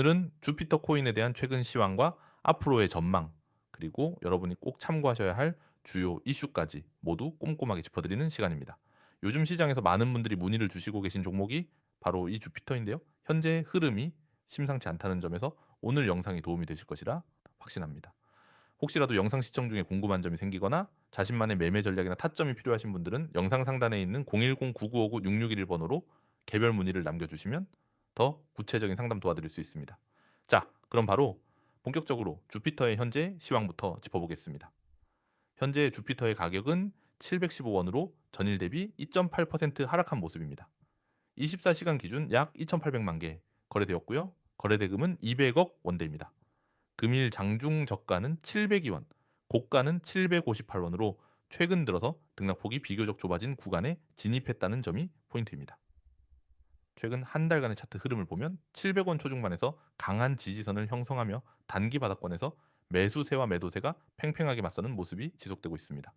오늘은 주피터 코인에 대한 최근 시황과 앞으로의 전망 그리고 여러분이 꼭 참고하셔야 할 주요 이슈까지 모두 꼼꼼하게 짚어드리는 시간입니다. 요즘 시장에서 많은 분들이 문의를 주시고 계신 종목이 바로 이 주피터인데요. 현재 흐름이 심상치 않다는 점에서 오늘 영상이 도움이 되실 것이라 확신합니다. 혹시라도 영상 시청 중에 궁금한 점이 생기거나 자신만의 매매 전략이나 타점이 필요하신 분들은 영상 상단에 있는 010-9959-6611번호로 개별 문의를 남겨주시면 더 구체적인 상담 도와드릴 수 있습니다. 자, 그럼 바로 본격적으로 주피터의 현재 시황부터 짚어보겠습니다. 현재 주피터의 가격은 715원으로 전일 대비 2.8% 하락한 모습입니다. 24시간 기준 약 2,800만 개 거래되었고요. 거래대금은 200억 원대입니다. 금일 장중 저가는 702원, 고가는 758원으로 최근 들어서 등락폭이 비교적 좁아진 구간에 진입했다는 점이 포인트입니다. 최근 한 달간의 차트 흐름을 보면 700원 초중반에서 강한 지지선을 형성하며 단기 바닥권에서 매수세와 매도세가 팽팽하게 맞서는 모습이 지속되고 있습니다.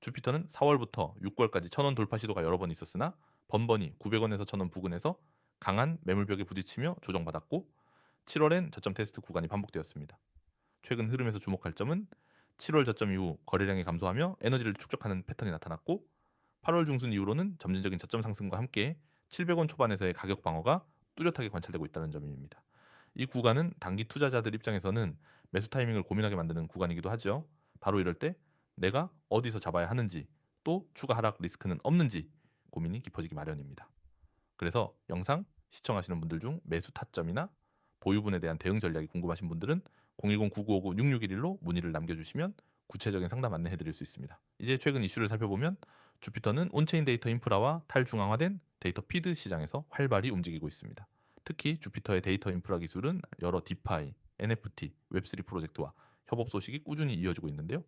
주피터는 4월부터 6월까지 1000원 돌파 시도가 여러 번 있었으나 번번이 900원에서 1000원 부근에서 강한 매물벽에 부딪히며 조정받았고 7월엔 저점 테스트 구간이 반복되었습니다. 최근 흐름에서 주목할 점은 7월 저점 이후 거래량이 감소하며 에너지를 축적하는 패턴이 나타났고 8월 중순 이후로는 점진적인 저점 상승과 함께 700원 초반에서의 가격 방어가 뚜렷하게 관찰되고 있다는 점입니다. 이 구간은 단기 투자자들 입장에서는 매수 타이밍을 고민하게 만드는 구간이기도 하죠. 바로 이럴 때 내가 어디서 잡아야 하는지 또 추가 하락 리스크는 없는지 고민이 깊어지기 마련입니다. 그래서 영상 시청하시는 분들 중 매수 타점이나 보유분에 대한 대응 전략이 궁금하신 분들은 010-9959-6611로 문의를 남겨주시면 구체적인 상담 안내해 드릴 수 있습니다. 이제 최근 이슈를 살펴보면 주피터는 온체인 데이터 인프라와 탈중앙화된 데이터 피드 시장에서 활발히 움직이고 있습니다. 특히 주피터의 데이터 인프라 기술은 여러 디파이, NFT, 웹3 프로젝트와 협업 소식이 꾸준히 이어지고 있는데요.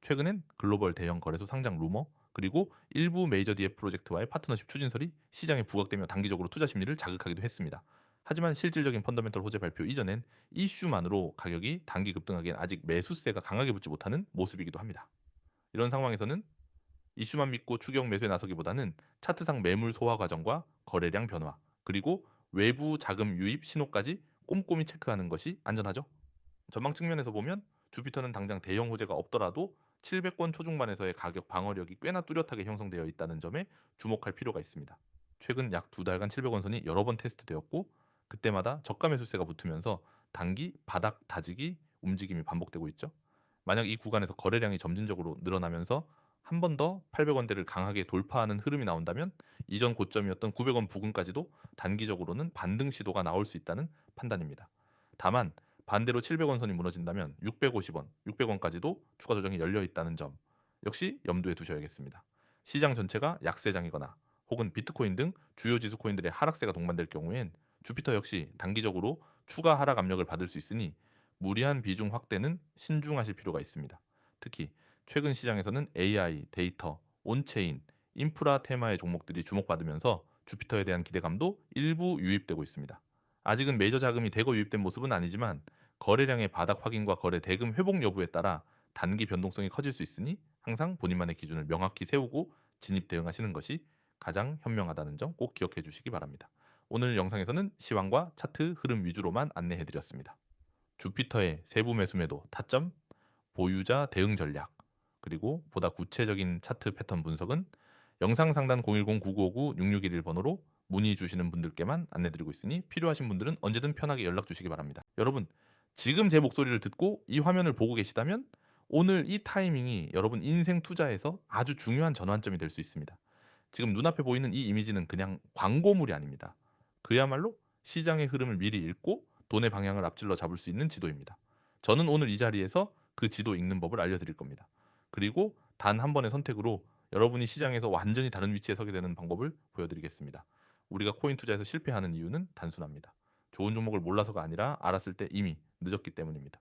최근엔 글로벌 대형 거래소 상장 루머 그리고 일부 메이저 디앱 프로젝트와의 파트너십 추진설이 시장에 부각되며 단기적으로 투자 심리를 자극하기도 했습니다. 하지만 실질적인 펀더멘털 호재 발표 이전엔 이슈만으로 가격이 단기 급등하기엔 아직 매수세가 강하게 붙지 못하는 모습이기도 합니다. 이런 상황에서는 이슈만 믿고 추격 매수에 나서기보다는 차트상 매물 소화 과정과 거래량 변화 그리고 외부 자금 유입 신호까지 꼼꼼히 체크하는 것이 안전하죠. 전망 측면에서 보면 주피터는 당장 대형 호재가 없더라도 700권 초중반에서의 가격 방어력이 꽤나 뚜렷하게 형성되어 있다는 점에 주목할 필요가 있습니다. 최근 약 두 달간 700원 선이 여러 번 테스트되었고 그때마다 저가 매수세가 붙으면서 단기 바닥 다지기 움직임이 반복되고 있죠. 만약 이 구간에서 거래량이 점진적으로 늘어나면서 한 번 더 800원대를 강하게 돌파하는 흐름이 나온다면 이전 고점이었던 900원 부근까지도 단기적으로는 반등 시도가 나올 수 있다는 판단입니다. 다만 반대로 700원 선이 무너진다면 650원, 600원까지도 추가 조정이 열려 있다는 점 역시 염두에 두셔야겠습니다. 시장 전체가 약세장이거나 혹은 비트코인 등 주요 지수 코인들의 하락세가 동반될 경우엔 주피터 역시 단기적으로 추가 하락 압력을 받을 수 있으니 무리한 비중 확대는 신중하실 필요가 있습니다. 특히 최근 시장에서는 AI, 데이터, 온체인, 인프라 테마의 종목들이 주목받으면서 주피터에 대한 기대감도 일부 유입되고 있습니다. 아직은 메이저 자금이 대거 유입된 모습은 아니지만 거래량의 바닥 확인과 거래 대금 회복 여부에 따라 단기 변동성이 커질 수 있으니 항상 본인만의 기준을 명확히 세우고 진입 대응하시는 것이 가장 현명하다는 점 꼭 기억해 주시기 바랍니다. 오늘 영상에서는 시황과 차트 흐름 위주로만 안내해 드렸습니다. 주피터의 세부 매수 매도 타점, 보유자 대응 전략, 그리고 보다 구체적인 차트 패턴 분석은 영상 상단 010-9959-6611 번호로 문의 주시는 분들께만 안내드리고 있으니 필요하신 분들은 언제든 편하게 연락 주시기 바랍니다. 여러분, 지금 제 목소리를 듣고 이 화면을 보고 계시다면 오늘 이 타이밍이 여러분 인생 투자에서 아주 중요한 전환점이 될 수 있습니다. 지금 눈앞에 보이는 이 이미지는 그냥 광고물이 아닙니다. 그야말로 시장의 흐름을 미리 읽고 돈의 방향을 앞질러 잡을 수 있는 지도입니다. 저는 오늘 이 자리에서 그 지도 읽는 법을 알려드릴 겁니다. 그리고 단 한 번의 선택으로 여러분이 시장에서 완전히 다른 위치에 서게 되는 방법을 보여드리겠습니다. 우리가 코인 투자에서 실패하는 이유는 단순합니다. 좋은 종목을 몰라서가 아니라 알았을 때 이미 늦었기 때문입니다.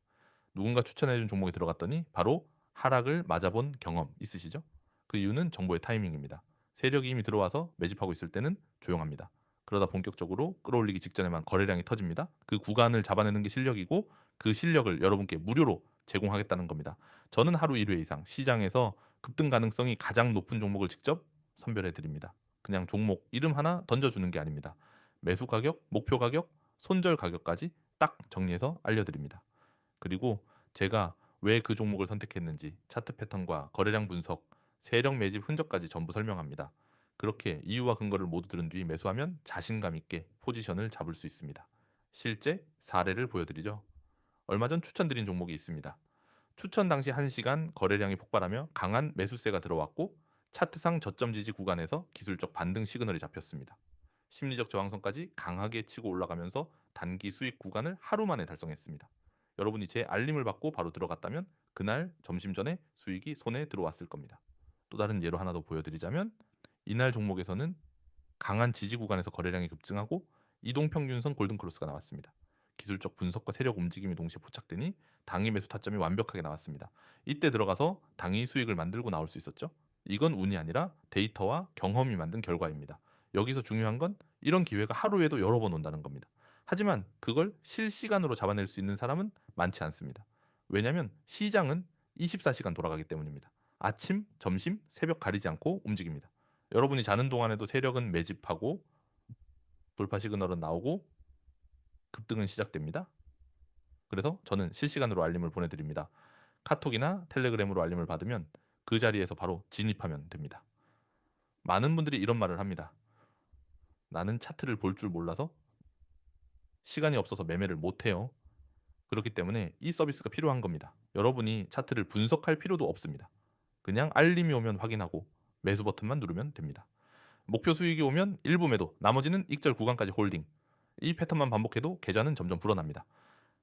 누군가 추천해준 종목에 들어갔더니 바로 하락을 맞아본 경험 있으시죠? 그 이유는 정보의 타이밍입니다. 세력이 이미 들어와서 매집하고 있을 때는 조용합니다. 그러다 본격적으로 끌어올리기 직전에만 거래량이 터집니다. 그 구간을 잡아내는 게 실력이고 그 실력을 여러분께 무료로 제공하겠다는 겁니다. 저는 하루 1회 이상 시장에서 급등 가능성이 가장 높은 종목을 직접 선별해 드립니다. 그냥 종목 이름 하나 던져주는 게 아닙니다. 매수 가격, 목표 가격, 손절 가격까지 딱 정리해서 알려드립니다. 그리고 제가 왜 그 종목을 선택했는지 차트 패턴과 거래량 분석, 세력 매집 흔적까지 전부 설명합니다. 그렇게 이유와 근거를 모두 들은 뒤 매수하면 자신감 있게 포지션을 잡을 수 있습니다. 실제 사례를 보여드리죠. 얼마 전 추천드린 종목이 있습니다. 추천 당시 1시간 거래량이 폭발하며 강한 매수세가 들어왔고 차트상 저점 지지 구간에서 기술적 반등 시그널이 잡혔습니다. 심리적 저항선까지 강하게 치고 올라가면서 단기 수익 구간을 하루 만에 달성했습니다. 여러분이 제 알림을 받고 바로 들어갔다면 그날 점심 전에 수익이 손에 들어왔을 겁니다. 또 다른 예로 하나 더 보여드리자면 이날 종목에서는 강한 지지 구간에서 거래량이 급증하고 이동평균선 골든크로스가 나왔습니다. 기술적 분석과 세력 움직임이 동시에 포착되니 당일 매수 타점이 완벽하게 나왔습니다. 이때 들어가서 당일 수익을 만들고 나올 수 있었죠. 이건 운이 아니라 데이터와 경험이 만든 결과입니다. 여기서 중요한 건 이런 기회가 하루에도 여러 번 온다는 겁니다. 하지만 그걸 실시간으로 잡아낼 수 있는 사람은 많지 않습니다. 왜냐하면 시장은 24시간 돌아가기 때문입니다. 아침, 점심, 새벽 가리지 않고 움직입니다. 여러분이 자는 동안에도 세력은 매집하고 돌파 시그널은 나오고 급등은 시작됩니다. 그래서 저는 실시간으로 알림을 보내드립니다. 카톡이나 텔레그램으로 알림을 받으면 그 자리에서 바로 진입하면 됩니다. 많은 분들이 이런 말을 합니다. 나는 차트를 볼 줄 몰라서 시간이 없어서 매매를 못해요. 그렇기 때문에 이 서비스가 필요한 겁니다. 여러분이 차트를 분석할 필요도 없습니다. 그냥 알림이 오면 확인하고 매수 버튼만 누르면 됩니다. 목표 수익이 오면 일부 매도, 나머지는 익절 구간까지 홀딩. 이 패턴만 반복해도 계좌는 점점 불어납니다.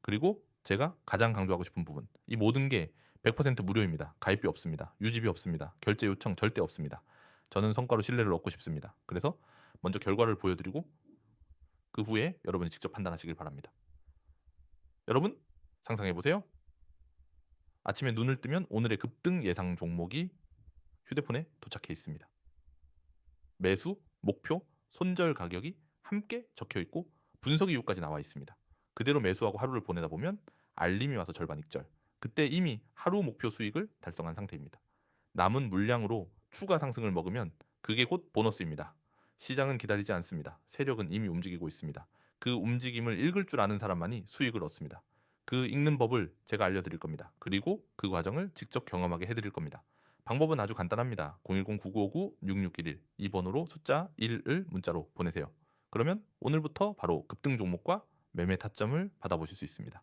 그리고 제가 가장 강조하고 싶은 부분, 이 모든 게 100% 무료입니다. 가입비 없습니다. 유지비 없습니다. 결제 요청 절대 없습니다. 저는 성과로 신뢰를 얻고 싶습니다. 그래서 먼저 결과를 보여드리고 그 후에 여러분이 직접 판단하시길 바랍니다. 여러분 상상해 보세요. 아침에 눈을 뜨면 오늘의 급등 예상 종목이 휴대폰에 도착해 있습니다. 매수, 목표, 손절 가격이 함께 적혀 있고 분석 이유까지 나와 있습니다. 그대로 매수하고 하루를 보내다 보면 알림이 와서 절반 익절. 그때 이미 하루 목표 수익을 달성한 상태입니다. 남은 물량으로 추가 상승을 먹으면 그게 곧 보너스입니다. 시장은 기다리지 않습니다. 세력은 이미 움직이고 있습니다. 그 움직임을 읽을 줄 아는 사람만이 수익을 얻습니다. 그 읽는 법을 제가 알려드릴 겁니다. 그리고 그 과정을 직접 경험하게 해드릴 겁니다. 방법은 아주 간단합니다. 010-9959-6611이 번호로 숫자 1을 문자로 보내세요. 그러면 오늘부터 바로 급등 종목과 매매 타점을 받아보실 수 있습니다.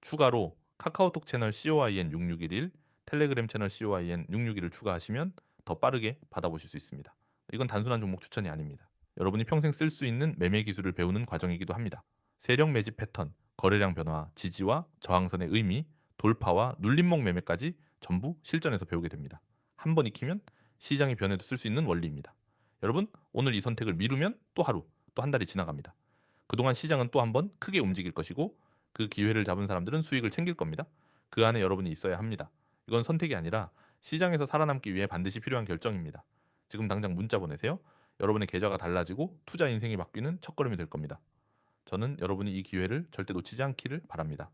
추가로 카카오톡 채널 COIN6611, 텔레그램 채널 COIN661을 추가하시면 더 빠르게 받아보실 수 있습니다. 이건 단순한 종목 추천이 아닙니다. 여러분이 평생 쓸 수 있는 매매 기술을 배우는 과정이기도 합니다. 세력 매집 패턴, 거래량 변화, 지지와 저항선의 의미, 돌파와 눌림목 매매까지 전부 실전에서 배우게 됩니다. 한 번 익히면 시장의 변에도 쓸 수 있는 원리입니다. 여러분, 오늘 이 선택을 미루면 또 하루, 또 한 달이 지나갑니다. 그동안 시장은 또 한 번 크게 움직일 것이고 그 기회를 잡은 사람들은 수익을 챙길 겁니다. 그 안에 여러분이 있어야 합니다. 이건 선택이 아니라 시장에서 살아남기 위해 반드시 필요한 결정입니다. 지금 당장 문자 보내세요. 여러분의 계좌가 달라지고 투자 인생이 바뀌는 첫걸음이 될 겁니다. 저는 여러분이 이 기회를 절대 놓치지 않기를 바랍니다.